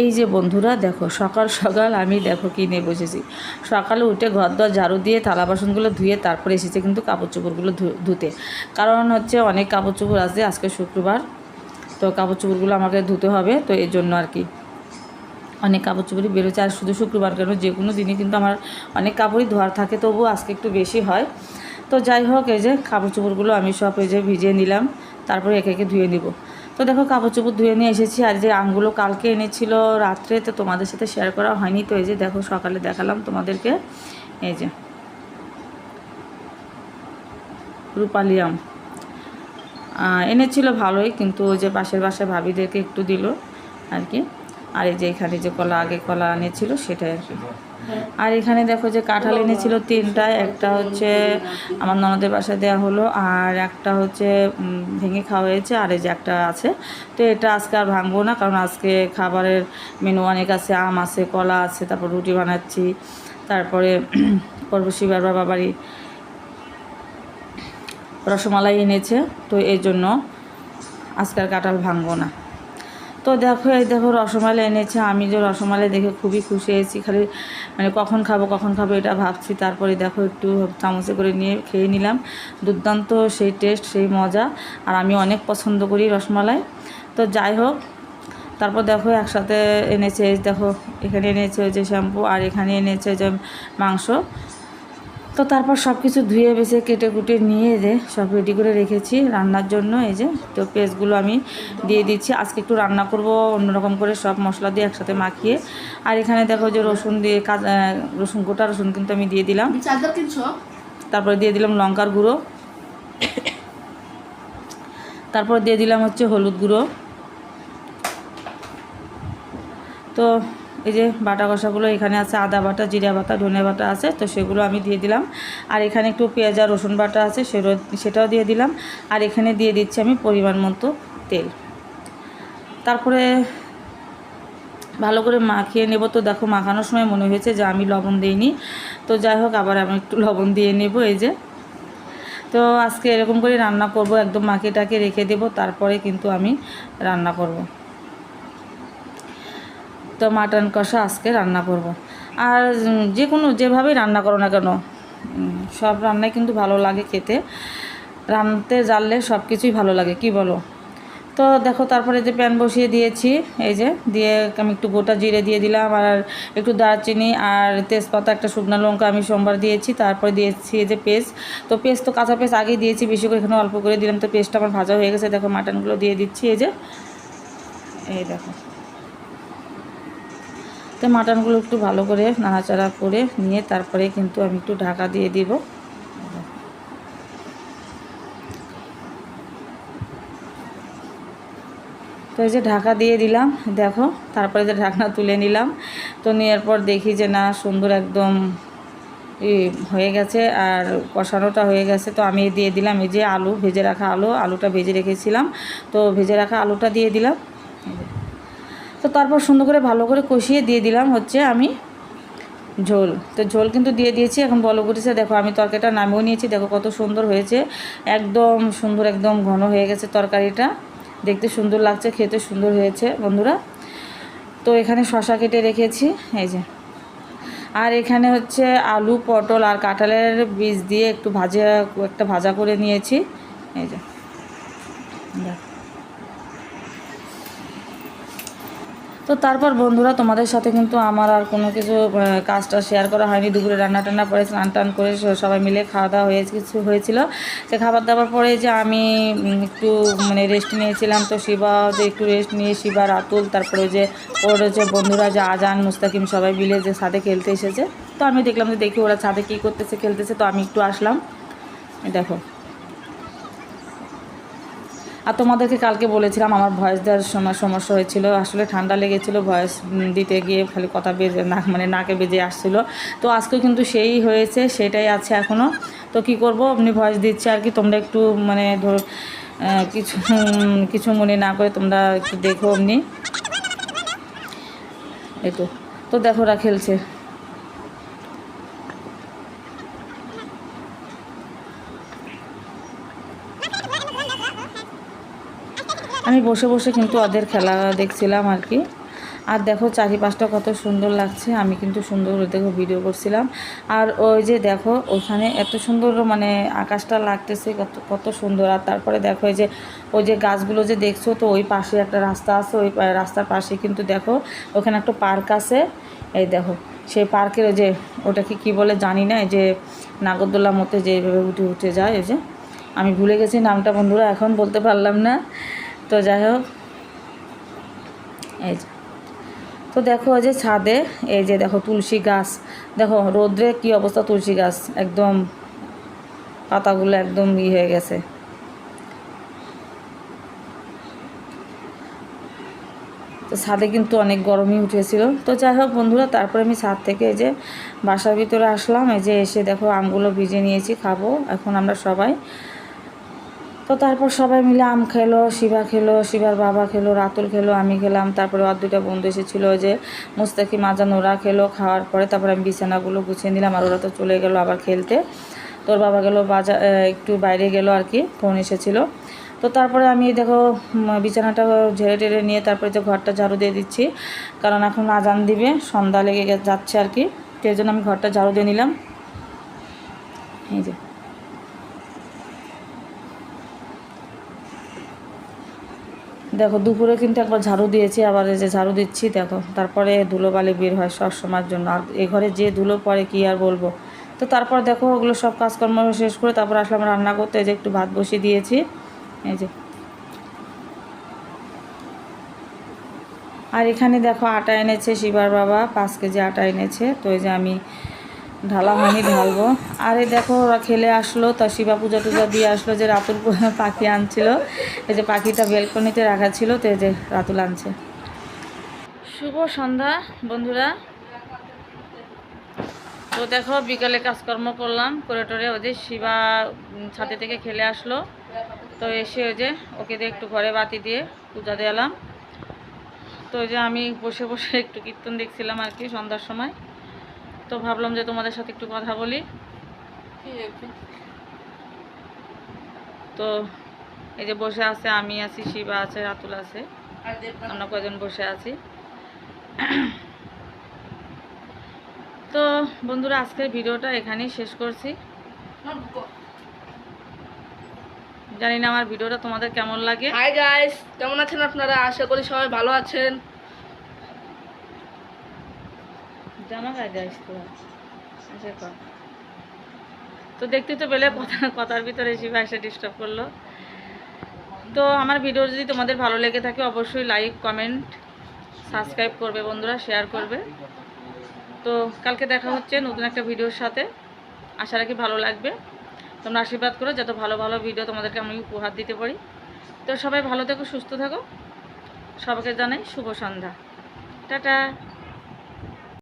এই যে বন্ধুরা, দেখো, সকাল সকাল আমি দেখো কিনে বসেছি। সকালে উঠে ঘর দর ঝাড়ু দিয়ে থালা বাসনগুলো ধুয়ে তারপরে এসেছে কিন্তু কাপড় চোপড়গুলো ধুতে। কারণ হচ্ছে অনেক কাপড় চোপড় আছে আজকে শুক্রবার, তো কাপড় চোপড়গুলো আমাকে ধুতে হবে, তো এই জন্য আর কি। অনেক কাপড় চোপড়ই বেরোচ্ছে, আর শুধু শুক্রবার কেন, যে কোনো দিনই কিন্তু আমার অনেক কাপড়ই ধোয়ার থাকে তবুও আজকে একটু বেশি হয়। তো যাই হোক, এই যে কাপড় চোপড়গুলো আমি সব এই যে ভিজিয়ে নিলাম, তারপরে একে একে ধুয়ে নিব। তো দেখো কাপড় চোপড় ধুয়ে নিয়ে এসেছি। আর যে আমগুলো কালকে এনেছিল রাত্রে, তো তোমাদের সাথে শেয়ার করা হয়নি। তো এই যে দেখো, সকালে দেখালাম তোমাদেরকে। এই যে, রূপালি আম। এনেছিল ভালোই, কিন্তু ওই যে পাশের বাসায় ভাবিদেরকে একটু দিল, আর কি। আর এই যে এখানে যে কলা, আগে কলা এনেছিল সেটাই আর কি। আর এখানে দেখো যে কাঁঠাল এনেছিল তিনটা, একটা হচ্ছে আমার ননদের বাসায় দেওয়া হলো, আর একটা হচ্ছে ভেঙে খাওয়া হয়েছে, আর এই যে একটা আছে। তো এটা আজকে আর ভাঙবো না, কারণ আজকে খাবারের মেনু অনেক আছে, আম আছে, কলা আছে, তারপর রুটি বানাচ্ছি, তারপরে করব শিবার বাবা বাড়ি রসমালাই এনেছে, তো এই জন্য আজকাল কাঁঠাল ভাঙবো না। তো দেখো, এই দেখো রসমালাই এনেছে। আমি যে রসমালাই দেখে খুবই খুশি হয়েছি। খালি মানে কখন খাব কখন খাব এটা ভাবছি। তারপরে দেখো একটু চামচে করে নিয়ে খেয়ে নিলাম। দুর্দান্ত সেই টেস্ট সেই মজা। আর আমি অনেক পছন্দ করি রসমালাই। তো যাই হোক, তারপর দেখো একসাথে এনেছে দেখো, এখানে এনেছে যে শ্যাম্পু আর এখানে এনেছে যে মাংস। তো তারপর সব কিছু ধুয়ে বেছে কেটে কুটে নিয়ে যে সব রেডি করে রেখেছি রান্নার জন্য এই যে। তো পেস্টগুলো আমি দিয়ে দিচ্ছি। আজকে একটু রান্না করব অন্যরকম করে সব মশলা দিয়ে একসাথে মাখিয়ে। আর এখানে দেখো যে রসুন দিয়ে রসুন গোটা রসুন কিন্তু আমি দিয়ে দিলাম। তারপরে দিয়ে দিলাম লঙ্কার গুঁড়ো। তারপর দিয়ে দিলাম হচ্ছে হলুদ গুঁড়ো। তো এই যে বাটা কষাগুলো এখানে আছে, আদা বাটা, জিরা বাটা, ধনে বাটা আছে, তো সেগুলো আমি দিয়ে দিলাম। আর এখানে একটু পেঁয়াজ আর রসুন বাটা আছে সেটাও দিয়ে দিলাম। আর এখানে দিয়ে দিচ্ছি আমি পরিমাণ মতো তেল। তারপরে ভালো করে মাখিয়ে নেব। তো দেখো মাখানোর সময় মনে হয়েছে যে আমি লবণ দিইনি। তো যাই হোক, আবার আমি একটু লবণ দিয়ে নেব এই যে। তো আজকে এরকম করে রান্না করব, একদম মাখিয়ে মাখিটাকে রেখে দেব, তারপরে কিন্তু আমি রান্না করব। তো মাটন কষা আজকে রান্না করব। আর যে কোনো যেভাবেই রান্না করো না কেন সব রান্নাই কিন্তু ভালো লাগে খেতে। রান্নাতে জানলে সব কিছুই ভালো লাগে, কি বলো? তো দেখো, তারপরে যে প্যান বসিয়ে দিয়েছি, এই যে দিয়ে আমি একটু গোটা জিরে দিয়ে দিলাম, আর একটু দারচিনি আর তেজপাতা, একটা শুকনো লঙ্কা আমি সোমবার দিয়েছি, তারপরে দিয়েছি এই যে পেস্ট। তো পেস্ট তো কাঁচা পেস্ট আগেই দিয়েছি, বেশি করে এখানে অল্প করে দিলাম, তো পেস্টটা আমার ভাজা হয়ে গেছে, দেখো মাটনগুলো দিয়ে দিচ্ছি, এই যে, এই দেখো। তো মাটনগুলো একটু ভালো করে নাড়াচাড়া করে নিয়ে তারপরে কিন্তু আমি একটু ঢাকা দিয়ে দিব। তো এই যে ঢাকা দিয়ে দিলাম, দেখো, তারপরে যে ঢাকনা তুলে নিলাম, তো নেওয়ার পর দেখি যে না, সুন্দর একদম হয়ে গেছে আর কষানোটা হয়ে গেছে। তো আমি দিয়ে দিলাম এই যে আলু, ভেজে রাখা আলু, আলুটা ভেজে রেখেছিলাম। তো ভেজে রাখা আলুটা দিয়ে দিলাম। তো তারপর সুন্দর করে ভালো করে কষিয়ে দিয়ে দিলাম হচ্ছে আমি ঝোল। তো ঝোল কিন্তু দিয়ে দিয়েছি। এখন বলো করেছে দেখো আমি তরকারিটা নামিয়েও নিয়েছি। দেখো কত সুন্দর হয়েছে। একদম সুন্দর, একদম ঘন হয়ে গেছে তরকারিটা। দেখতে সুন্দর লাগছে, খেতে সুন্দর হয়েছে বন্ধুরা। তো এখানে শশা কেটে রেখেছি, এই যে। আর এখানে হচ্ছে আলু, পটল আর কাঁঠালের বীজ দিয়ে একটু ভাজা, একটা ভাজা করে নিয়েছি। এই যে। দেখো। তো তারপর বন্ধুরা তোমাদের সাথে কিন্তু আমার আর কোনো কিছু কাজটা শেয়ার করা হয়নি। দুপুরে রান্না টান্না করে স্নান টান করে সবাই মিলে খাওয়া দাওয়া হয়ে কিছু হয়েছিল। তো খাবার দাবার পরে যে আমি একটু মানে রেস্ট নিয়েছিলাম, তো শিবা যে একটু রেস্ট নিয়ে শিবা, রাতুল, তারপরে যে ওর যে বন্ধুরা যে আজান, মুস্তাকিম সবাই মিলে যে ছাদে খেলতে এসেছে। তো আমি দেখলাম যে দেখি ওরা ছাদে কী করতেছে, খেলতেছে, তো আমি একটু আসলাম। দেখো। আর তোমাদেরকে কালকে বলেছিলাম, আমার ভয়েস দেওয়ার সময় সমস্যা হয়েছিল, আসলে ঠান্ডা লেগেছিলো ভয়েস দিতে গিয়ে খালি কথা বেজে, নাক মানে নাকে বেজে আসছিল। তো আজকে কিন্তু সেই হয়েছে, সেটাই আছে এখনও তো কি করব আপনি ভয়েস দিচ্ছে আর কি, তোমরা একটু মানে ধর কিছু কিছু মনে না করে তোমরা একটু দেখো এমনি এই তো তো দেখো ওরা খেলছে। আমি বসে বসে কিন্তু ওদের খেলা দেখছিলাম আর কি। আর দেখো চারিপাশটা কত সুন্দর লাগছে, আমি কিন্তু সুন্দর দেখো ভিডিও করছিলাম। আর ওই যে দেখো, ওখানে এত সুন্দর মানে আকাশটা লাগতেছে, কত কত সুন্দর। আর তারপরে দেখো এই যে, ওই যে গাছগুলো যে দেখছ, তো ওই পাশে একটা রাস্তা আছে, ওই রাস্তার পাশে কিন্তু দেখো, ওখানে একটা পার্ক আছে। এই দেখো, সেই পার্কের ওই যে, ওটাকে কি বলে জানি না, এই যে নাগরদোল্লার মধ্যে যে এইভাবে উঠে উঠে যায়, এই যে। আমি ভুলে গেছি নামটা বন্ধুরা, এখন বলতে পারলাম না। তো যাই হোক, এই তো দেখো যে ছাদে, এই যে দেখো তুলসী গাছ। দেখো রোদ্রে কি অবস্থা তুলসী গাছ, একদম পাতাগুলো একদম ই হয়ে গেছে। তো ছাদে কিন্তু অনেক গরমই উঠেছিল। তো যাই হোক বন্ধুরা, তারপরে আমি ছাদ থেকে এই যে বাসার ভিতরে আসলাম। এই যে এসে দেখো আমগুলো ভিজে নিয়েছি, খাব। এখন আমরা সবাই তো তারপর সবাই মিলে আম খেলো, শিবা খেলো, শিবার বাবা খেলো, রাতুল খেলো, আমি খেলাম। তারপরে আর দুটা বন্ধু এসেছিল যে মুস্তাকি, মাজান, ওরা খেলো। খাওয়ার পরে তারপরে আমি বিছানাগুলো গুছিয়ে নিলাম আর ওরা তো চলে গেলো আবার খেলতে। তোর বাবা গেলো বাজার একটু বাইরে গেলো আর কি, ফোন এসেছিল। তো তারপরে আমি দেখো বিছানাটা ঝেড়ে টেড়ে নিয়ে তারপরে যে ঘরটা ঝাড়ু দিয়ে দিচ্ছি, কারণ এখন আজান দিবে, সন্ধ্যা লেগে যাচ্ছে আর কি। সেই জন্য আমি ঘরটা ঝাড়ু দিয়ে নিলাম। এই যে। দেখো, দুপুরে কিন্তু একবার ঝাড়ু দিয়েছি, আবার এই যে ঝাড়ু দিচ্ছি, দেখো, তারপরে ধুলোবালি বের হয় সব সময়ের জন্য। আর এ ঘরে যে ধুলো পরে কি আর বলব? তো তারপর দেখো, ওগুলো সব কাজকর্ম শেষ করে তারপর আসলাম রান্না করতে, এই যে একটু ভাত বসিয়ে দিয়েছি, এই যে। আর এখানে দেখো, আটা এনেছে শিবার বাবা, পাঁচ কেজি আটা এনেছে, তো এই যে আমি ঢালা হয়নি, ঢালবো। আর দেখো, ওরা খেলে আসলো শিবা পূজা টুজা দিয়ে আসলো যে রাতুল পাখি আনছিল। এই যে পাখিটা বেলকনিতে রাখা ছিল, তো এই যে রাতুল আনছে। শুভ সন্ধ্যা, বন্ধুরা। তো দেখো, বিকালে কাজকর্ম করলাম, করে টোরে ওই যে শিবা ছাদে থেকে খেলে আসলো। তো এসে ওই যে ওকে দিয়ে একটু ঘরে বাতি দিয়ে পূজা দিলাম তো ওই যে আমি বসে বসে একটু কীর্তন দেখছিলাম আর কি সন্ধ্যার সময়। তো ভাবলাম যে তোমাদের সাথে একটু কথা বলি। তো এই যে বসে আছে আমি আছি শিবা আছে রাতুল আছে। আমরা কয়জন বসে আছি? তো বন্ধুরা আজকের ভিডিওটা এখানেই শেষ করছি। জানি না আমার ভিডিওটা তোমাদের কেমন লাগে। হাই গাইস কেমন আছেন আপনারা? আশা করি সবাই ভালো আছেন। জামা গায়ে যাইস তো আচ্ছা। তো দেখতে তো পেলে কথা, কথার ভিতরে শিবা এসে ডিস্টার্ব করল। তো আমার ভিডিও যদি তোমাদের ভালো লেগে থাকে, অবশ্যই লাইক কমেন্ট সাবস্ক্রাইব করবে বন্ধুরা শেয়ার করবে। তো কালকে দেখা হচ্ছে নতুন একটা ভিডিওর সাথে। আশা রাখি ভালো লাগবে। তোমরা আশীর্বাদ করো, যাতে ভালো ভালো ভিডিও তোমাদেরকে আমি উপহার দিতে পারি। তো সবাই ভালো থেকো, সুস্থ থাকো। সবাইকে জানাই শুভ সন্ধ্যা। টাটা।